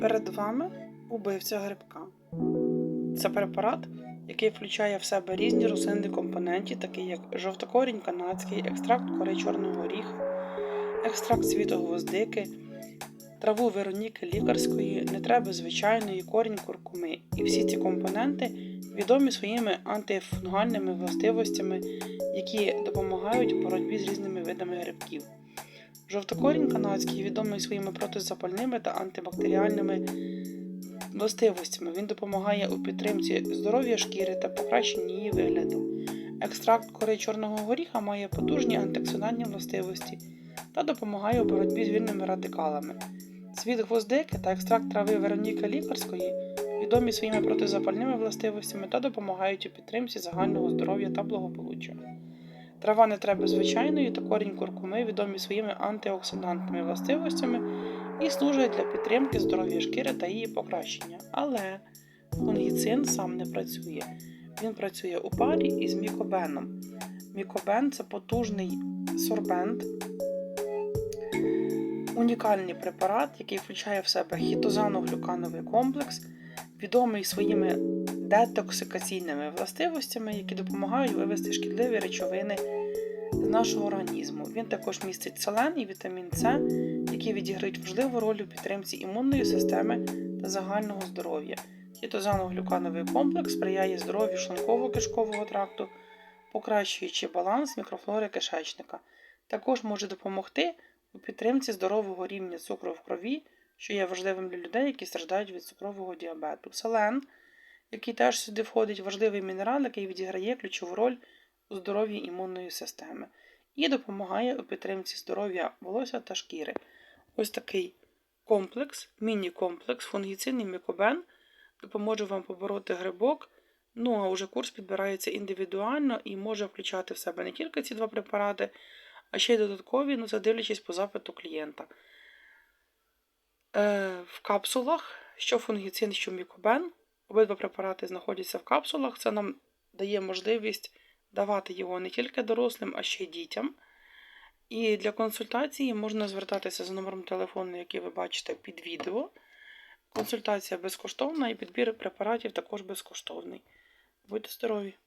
Перед вами убивця грибка. Це препарат, який включає в себе різні рослинні компоненти, такі як жовтокорінь канадський, екстракт кори чорного горіха, екстракт світогвоздики, траву Вероніки лікарської, нетреби звичайної, корінь куркуми. І всі ці компоненти відомі своїми антифунгальними властивостями, які допомагають у боротьбі з різними видами грибків. Жовтокорінь канадський відомий своїми протизапальними та антибактеріальними властивостями. Він допомагає у підтримці здоров'я шкіри та покращенні її вигляду. Екстракт кори чорного горіха має потужні антиоксидантні властивості та допомагає у боротьбі з вільними радикалами. Цвіт гвоздики та екстракт трави Вероніки лікарської відомі своїми протизапальними властивостями та допомагають у підтримці загального здоров'я та благополуччя. Трава не треба звичайної та корінь куркуми відомі своїми антиоксидантними властивостями і служать для підтримки здоров'я шкіри та її покращення. Але фунгіцин сам не працює. Він працює у парі із мікобеном. Мікобен це потужний сорбент, унікальний препарат, який включає в себе хітозано-глюкановий комплекс, відомий своїми детоксикаційними властивостями, які допомагають вивести шкідливі речовини з нашого організму. Він також містить селен і вітамін С, які відіграють важливу роль у підтримці імунної системи та загального здоров'я. Хітозано-глюкановий комплекс сприяє здоров'ю шлунково-кишкового тракту, покращуючи баланс мікрофлори кишечника. Також може допомогти у підтримці здорового рівня цукру в крові, що є важливим для людей, які страждають від цукрового діабету. Селен, який теж сюди входить, важливий мінерал, який відіграє ключову роль у здоров'ї імунної системи і допомагає у підтримці здоров'я волосся та шкіри. Ось такий комплекс, міні-комплекс, фунгіцин і мікобен допоможе вам побороти грибок. Ну, а вже курс підбирається індивідуально і може включати в себе не тільки ці два препарати, а ще й додаткові, ну, це дивлячись по запиту клієнта. Е, в капсулах, що фунгіцин, що мікобен, обидва препарати знаходяться в капсулах. Це нам дає можливість давати його не тільки дорослим, а ще й дітям. І для консультації можна звертатися за номером телефону, який ви бачите під відео. Консультація безкоштовна і підбір препаратів також безкоштовний. Будьте здорові!